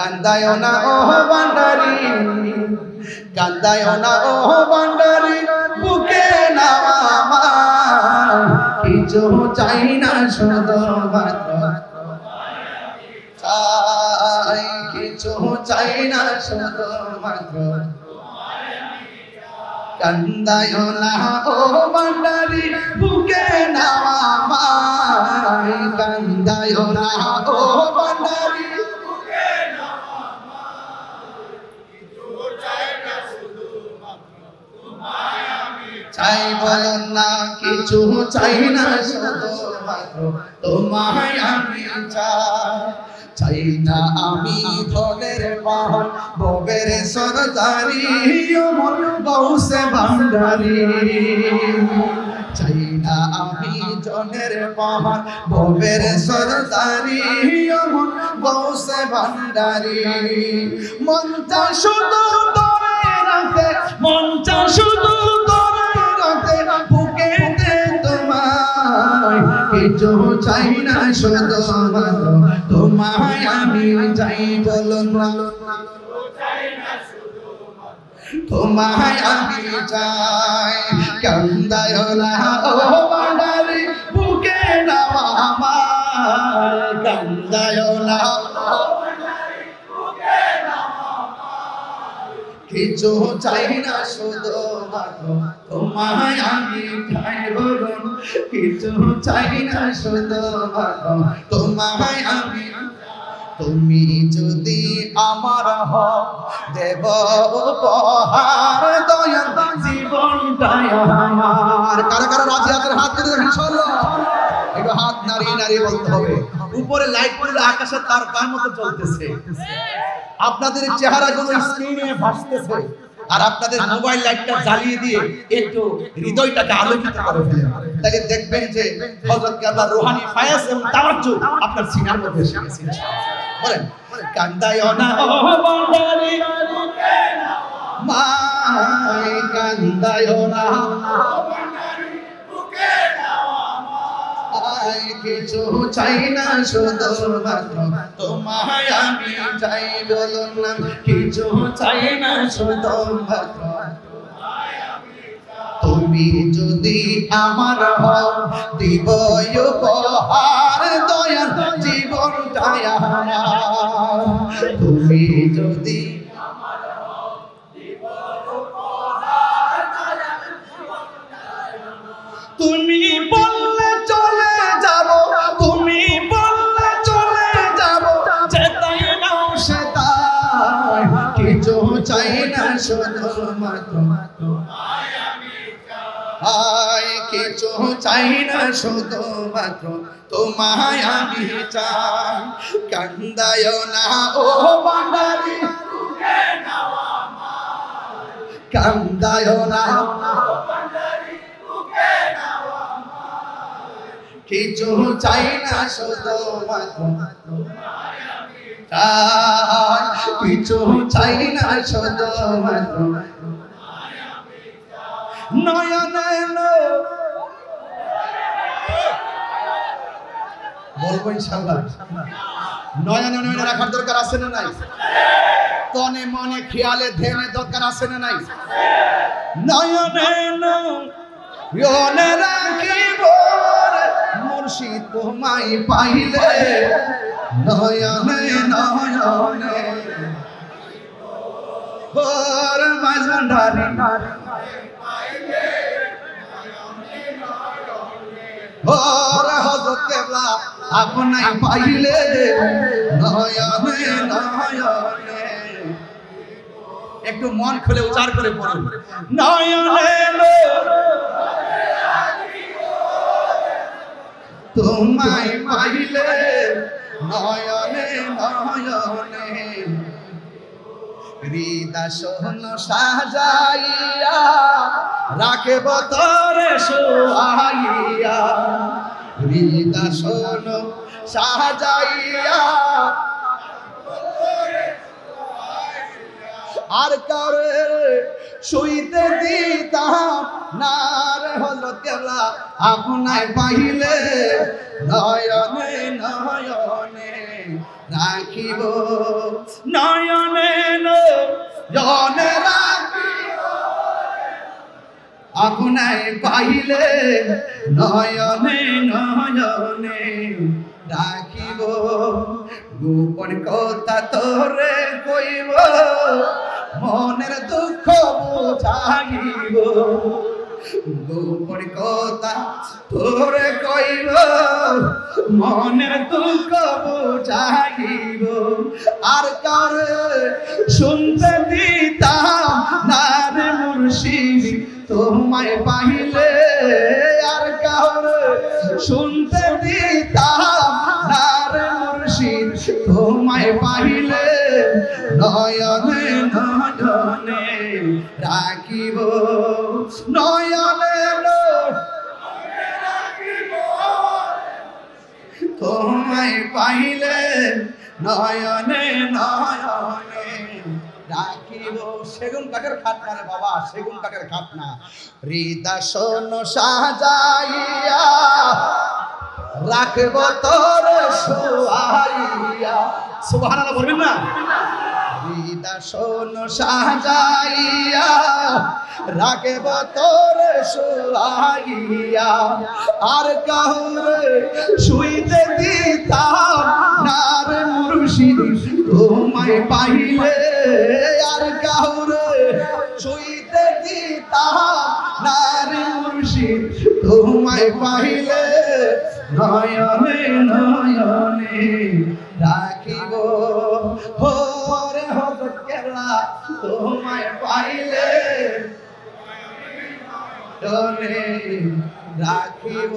কান্দায় না ও বান্ডারি কান্দায় না ও বান্ডারি বুকে আমার। কিছু চাই না, শুধু চাই, কিছু চাই না, শুধু কান্দায় না ও বান্ডারি বুকে আমার। কান্দায় না ও চাই বলুন না, কিছু চাই না তোমায় আমি চাই। চাই না আমি ধনের পাহাড় ববের সরদারি অমর গৌসে ভান্ডারি। চাই না আমি জনের পাহাড় ববের সরদারি অমর গৌসে ভান্ডারি। মনটা শুধু তোরে রাখে, মনটা শুধু শুধু তোমায় আমি চাই বলুন তোমায় আমি চাই কান্দায় না ও কিছু চাই না শুধু তোমায় আমি কিছু চাই না শুধু তোমায় আমি তুমি যদি আমার হ দেব উপহার নাড়িয়ে নাড়িয়ে বলতে হবে। উপরে লাইটগুলো আকাশের তারকার মতো চলতেছে। আপনাদের চেহারাগুলো স্ক্রিনে ভাসতেছে। আর আপনাদের মোবাইল লাইটটা জ্বালিয়ে দিয়ে একটু হৃদয়টাকে আলোকিত করে ফেলেন তাহলে দেখবেন যে হযরত কেবলা রুহানি, ফায়াজ এবং তাওয়াজ্জু আপনার সিনার মধ্যে এসে গেছে। বলেন কান্দায় না বান্দারি মাই কান্দায় না কিছু চাই না তোমায় আমি চাই না, কিছু চাই না তুমি যদি আমার হও দিব উপহার দয়া জীবনটাই আমার। তুমি যদি না শুধু মাত্র আয় কিছু চাই না, শুধু মাত্র তোমায় আমি চাই। কান্দায় না, ও বান্দারি কান্দায় না কিছু চাই না, শুধু মাত্র চাই। কিছু চাই না শুধু মাত্র নয়ন বলব ইনশাআল্লাহ। নয়নে নয়নে রাখার দরকার আছে না নাই? তনে মনে খেয়ালে ধ্যানে দরকার আছে না নাই? নয়নে নয়নে রাখিব মুর্শিদ তোমায় পাইলে। নয়নে নয়নে ওর মাঝান্ডারি ওর হযরত কেবলা আপনাই পাইলে নয়নে নয়নে। একটু মন খুলে উচ্চার করে পড়ুন। নয়নে তোমায় পাইলে নয়নে নয়নে। হৃদাসন সাজাইয়া রাখে বতরে সোহাইয়া। হৃদাসন সাজাইয়া। আর কারে শুইতে দিতাম নার হলো কেলা আপনায় পাইলে নয়নে নয়নে রাখিব। নয়নে আপনায় পাইলে নয়নে নয়নে ডাকিব। গোপন কথা তোরে কইব, মনের দুঃখ বুঝাইব। গোপন কথা তোরে কইব, মনের দুঃখ বুঝাইব। আর কার শুনতে তোমায় পাইলে আর কার শুনতে দিতাম না রে মুর্শিদ। তোমায় পাইলে নয়নে নয়নে রাখিব, নয়নে তোমায় পাইলে নয়নে নয়নে সেগুন কাঠের খাট রে বাবা, সেগুন কাঠের খাট না। হৃদাসন সাজাইয়া, রাখব তোর সুহাইয়া সুবহানাল্লাহ বলবেন না? হৃদাসন সাজাইয়া, রাখব তোর সুয়াইয়া আর কাহুরে শুইতে দিতাম না রে মুর্শিদ তোমায় পাইলে। আর কাহুরে শুইতে দিতাম না রে মুর্শিদ তোমায় পাইলে। নয়নে নয়নে রাখিব তোমায় পাইলে নয়নে রাখিব।